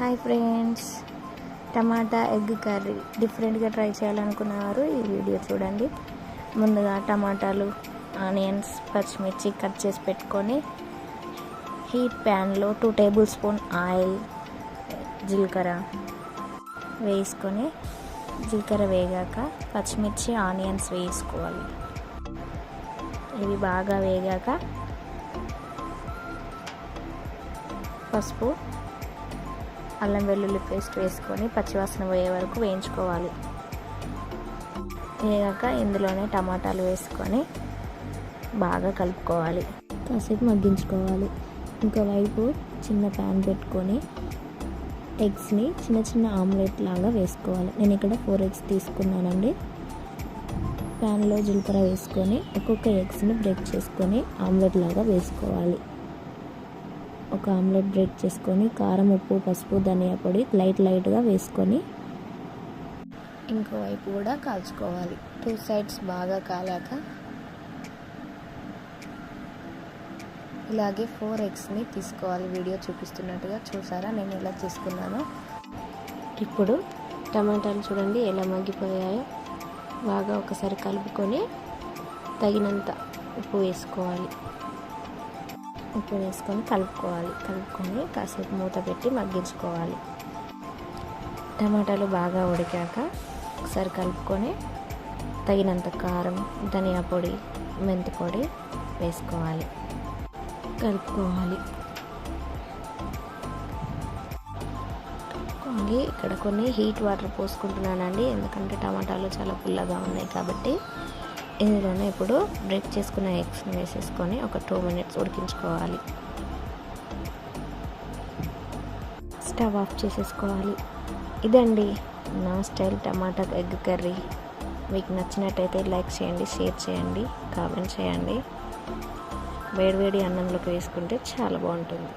Hi friends. Tomato egg curry డిఫరెంట్గా try చేయాలనుకున్నవారు ఈ వీడియో చూడండి. ముందుగా టమాటాలు ఆనియన్స్ పచ్చిమిర్చి కట్ చేసి పెట్టుకొని హీట్ ప్యాన్లో టూ టేబుల్ స్పూన్ ఆయిల్ జీలకర్ర వేసుకొని జీలకర్ర వేగాక పచ్చిమిర్చి ఆనియన్స్ వేసుకోవాలి. ఇవి బాగా వేగాక పసుపు అల్లం వెల్లుల్లి పేస్ట్ వేసుకొని పచ్చివాసన పోయే వరకు వేయించుకోవాలి. వేగాక ఇందులోనే టమాటాలు వేసుకొని బాగా కలుపుకోవాలి. కాసేపు మగ్గించుకోవాలి. ఇంకోవైపు చిన్న ప్యాన్ పెట్టుకొని ఎగ్స్ని చిన్న చిన్న ఆమ్లెట్ లాగా వేసుకోవాలి. నేను ఇక్కడ ఫోర్ ఎగ్స్ తీసుకున్నానండి. ప్యాన్లో జీలకర్ర వేసుకొని ఒక్కొక్క ఎగ్స్ని బ్రేక్ చేసుకొని ఆమ్లెట్ లాగా వేసుకోవాలి. ఒక ఆమ్లెట్ బ్రేక్ చేసుకొని కారం ఉప్పు పసుపు ధనియా పొడి లైట్ లైట్గా వేసుకొని ఇంకోవైపు కూడా కాల్చుకోవాలి. టూ సైడ్స్ బాగా కాలాక ఇలాగే ఫోర్ ఎగ్స్ని తీసుకోవాలి. వీడియో చూపిస్తున్నట్టుగా చూసారా? నేను ఎలా తీసుకున్నాను ఇప్పుడు టమాటాలు చూడండి ఎలా మగ్గిపోయాయో. బాగా ఒకసారి కలుపుకొని తగినంత ఉప్పు వేసుకోవాలి. ఉప్పు వేసుకొని కలుపుకోవాలి. కలుపుకొని కాసేపు మూత పెట్టి మగ్గించుకోవాలి. టమాటాలు బాగా ఉడికాక ఒకసారి కలుపుకొని తగినంత కారం ధనియా పొడి మెంతి పొడి వేసుకోవాలి. కలుపుకోవాలి. ఇక్కడ కొన్ని హీట్ వాటర్ పోసుకుంటున్నానండి. ఎందుకంటే టమాటాలు చాలా పుల్లగా ఉన్నాయి కాబట్టి ఇందులోనే ఇప్పుడు బ్రేక్ చేసుకున్న ఎగ్స్ని వేసేసుకొని ఒక టూ మినిట్స్ ఉడికించుకోవాలి. స్టవ్ ఆఫ్ చేసేసుకోవాలి. ఇదండి నా స్టైల్ టమాటా ఎగ్ కర్రీ. మీకు నచ్చినట్టయితే లైక్ చేయండి షేర్ చేయండి కామెంట్ చేయండి. వేడివేడి అన్నంలోకి వేసుకుంటే చాలా బాగుంటుంది.